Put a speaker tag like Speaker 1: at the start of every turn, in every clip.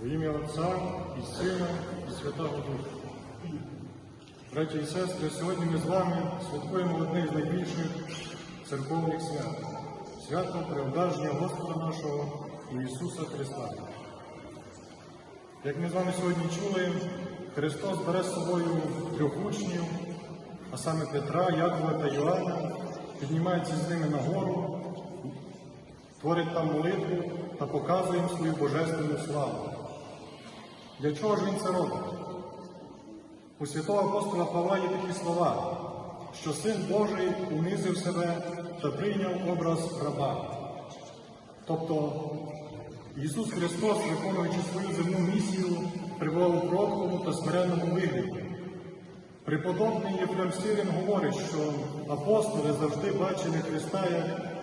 Speaker 1: Во ім'я Отця і Сина, і Святого Духа. Браті і сестри, сьогодні ми з вами святкуємо одне з найбільших церковних свят свято преображення Господа нашого Ісуса Христа. Як ми з вами сьогодні чули, Христос бере з собою трьох учнів, а саме Петра, Якова та Йоанна, піднімається з ними на гору, творить там молитву та показує їм свою божественну славу. Для чого ж він це робить? У святого апостола Павла є такі слова, що Син Божий унизив себе та прийняв образ раба. Тобто Ісус Христос, виконуючи свою земну місію, прибував у кроткому та смиренному вигляді. Преподобний Єфрем Сирин говорить, що апостоли завжди бачили Христа як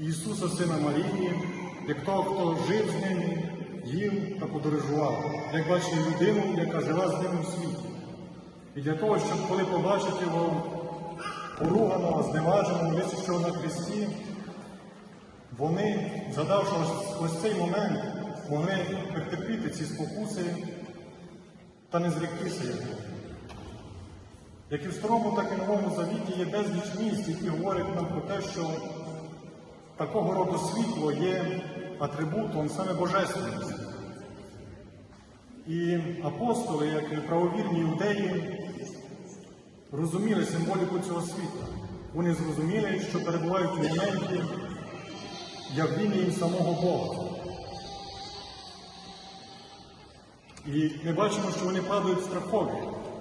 Speaker 1: Ісуса Сина Марії, як того, хто жив з ними, їв та подорожував, як бачили людину, яка жила з ним у світі. І для того, щоб коли побачить його поруганого, зневаженого, висячого на хресті, вони, задавши ось, цей момент, могли перетерпіти ці спокуси та не зректися його. Як і в старому, так і новому завіті є безліч місць, які говорять нам про те, що такого роду світло є атрибутом саме божественності. І апостоли, як і правовірні іудеї, розуміли символіку цього світла. Вони зрозуміли, що перебувають у моменті явління їм самого Бога. І ми бачимо, що вони падають страхові.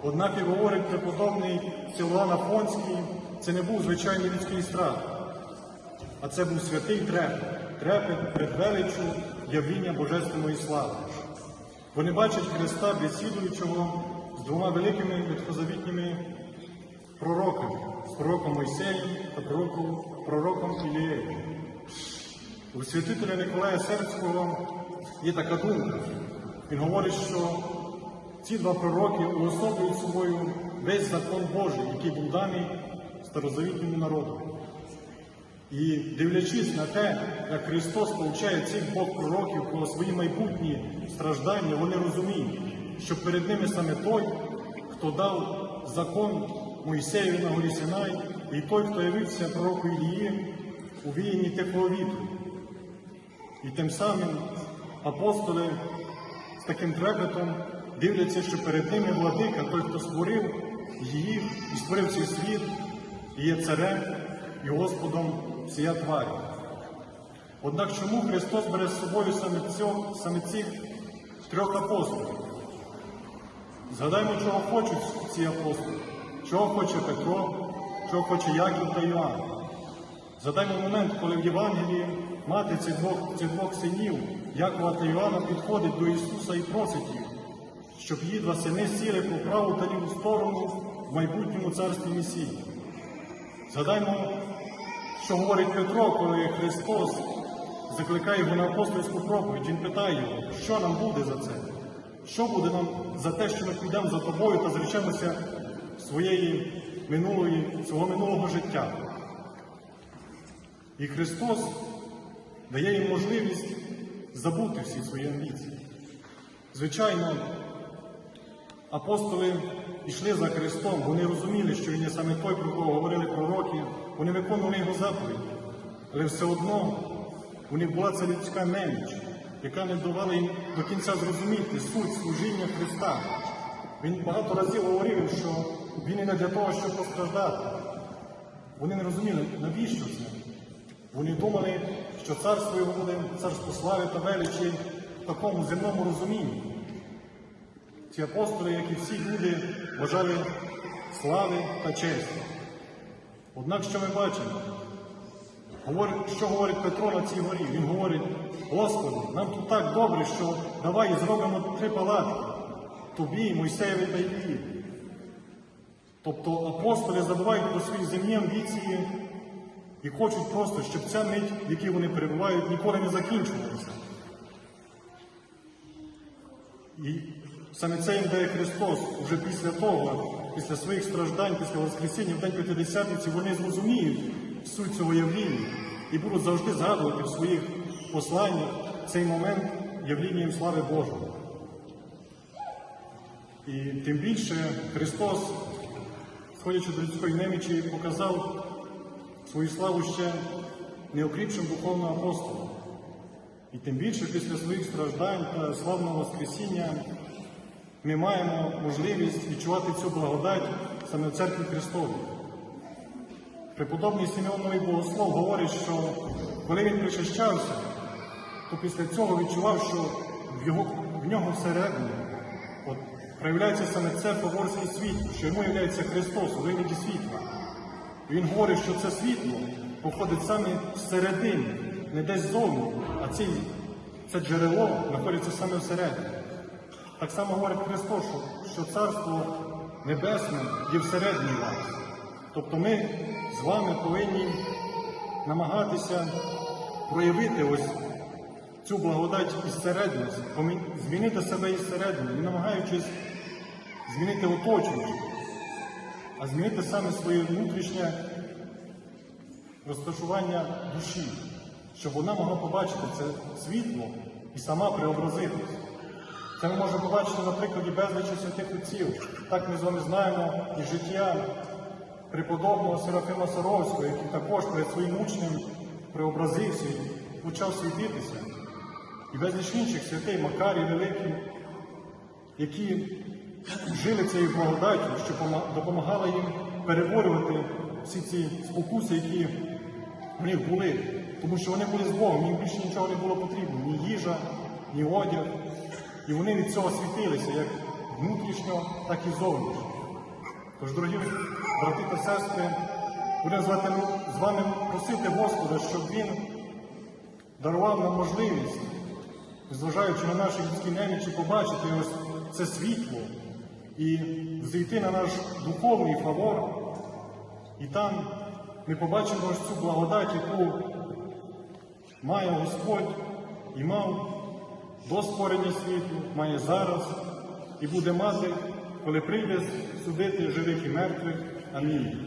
Speaker 1: Однак, як говорить преподобний Силуан Афонський, це не був звичайний людський страх, а це був святий трепет, трепет перед величчю явління Божественної слави. Вони бачать Христа, бесідуючого з двома великими ветхозавітніми пророками, з пророком Мойсеєм та пророком, пророком Ілією. У святителя Николая Сербського є така думка. Він говорить, що ці два пророки уособлюють собою весь закон Божий, який був даний старозавітньому народу. І дивлячись на те, як Христос повчає цих двох пророків про свої майбутні страждання, вони розуміють, що перед ними саме той, хто дав закон Моїсеєві на горі Синай, і той, хто явився пророку Ілії у віянні теплого вітру. І тим самим апостоли з таким трепетом дивляться, що перед ними владика, той, хто створив їх і створив цей світ, і є царем і Господом всія тварі. Однак чому Христос бере з собою саме, цього, саме цих трьох апостолів? Згадаймо, чого хочуть ці апостоли, чого хоче Петро, чого хоче Яків та Іоанн. Згадаймо момент, коли в Євангелії мати цих двох, цих двох синів, Якова та Іоанна, підходить до Ісуса і просить їх, щоб її два сини сіли по праву та ліву сторону в майбутньому царстві Месії. Згадаймо, що говорить Петро, коли Христос закликає його на апостольську проповідь. Він питає його, що нам буде за це? Що буде нам за те, що ми підемо за тобою та зречемося своєї минулої, свого минулого життя? І Христос дає їм можливість забути всі свої амбіції. Звичайно, апостоли йшли за Христом, вони розуміли, що Він є саме той, про кого говорили пророки, вони виконували його заповіді. Але все одно у них була ця людська неміч, яка не давала їм до кінця зрозуміти суть служіння Христа. Він багато разів говорив, що він і не для того, щоб постраждати. Вони не розуміли, навіщо це. Вони думали, що царство його буде царство слави та величі в такому земному розумінні. Ці апостоли, як і всі люди, бажали слави та честі. Однак, що ми бачимо? Що говорить Петро на цій горі? Він говорить, Господи, нам тут так добре, що давай зробимо три палатки, тобі, Мойсеєві та Іллі. Тобто апостоли забувають про свої земні амбіції і хочуть просто, щоб ця мить, в якій вони перебувають, ніколи не закінчувалася. І саме це їм дає Христос вже після того, після своїх страждань, після Воскресіння в День П'ятидесятниці, вони зрозуміють суть цього явління. і будуть завжди згадувати в своїх посланнях цей момент явлінням слави Божої. І тим більше Христос, сходячи до людської немічі, показав свою славу ще неокріпшим духовного апостола. І тим більше після своїх страждань та славного Воскресіння ми маємо можливість відчувати цю благодать саме в церкві Христовій. Преподобний Симеоновий Богослов говорить, що коли він причащався, то після цього відчував, що в, його, в нього всередині от, проявляється саме це фаворське світло, що йому є Христос у вигляді світла. Він говорить, що це світло походить саме зсередини, не десь ззовні, а ці, це джерело знаходиться саме всередині. Так само говорить Христос, що, Царство Небесне є всередині вас. Тобто ми з вами повинні намагатися проявити ось цю благодать із середини, змінити себе із середини, не намагаючись змінити оточуючи, а змінити саме своє внутрішнє розташування душі, щоб вона могла побачити це світло і сама преобразитись. Це ми можемо побачити на прикладі безлічі святих отців. Так ми з вами знаємо і життя преподобного Серафима Саровського, який також перед своїм учнем преобразився і почав світитися. І безліч інших святий Макарій Великий, які жили цією благодаттю, що пома- допомагала їм переборювати всі ці спокуси, які в них були. Тому що вони були з Богом, їм більше нічого не було потрібно, ні їжа, ні одяг. І вони від цього світилися як внутрішньо, так і зовнішньо. Тож, дорогі брати та сестри, будемо з вами, просити Господа, щоб Він дарував нам можливість, зважаючи на наші людські немічі, побачити ось це світло і зайти на наш духовний фавор. І там ми побачимо ось цю благодать, яку має Господь і мав до створення світу, має зараз і буде мати, коли прийде судити живих і мертвих. Амінь.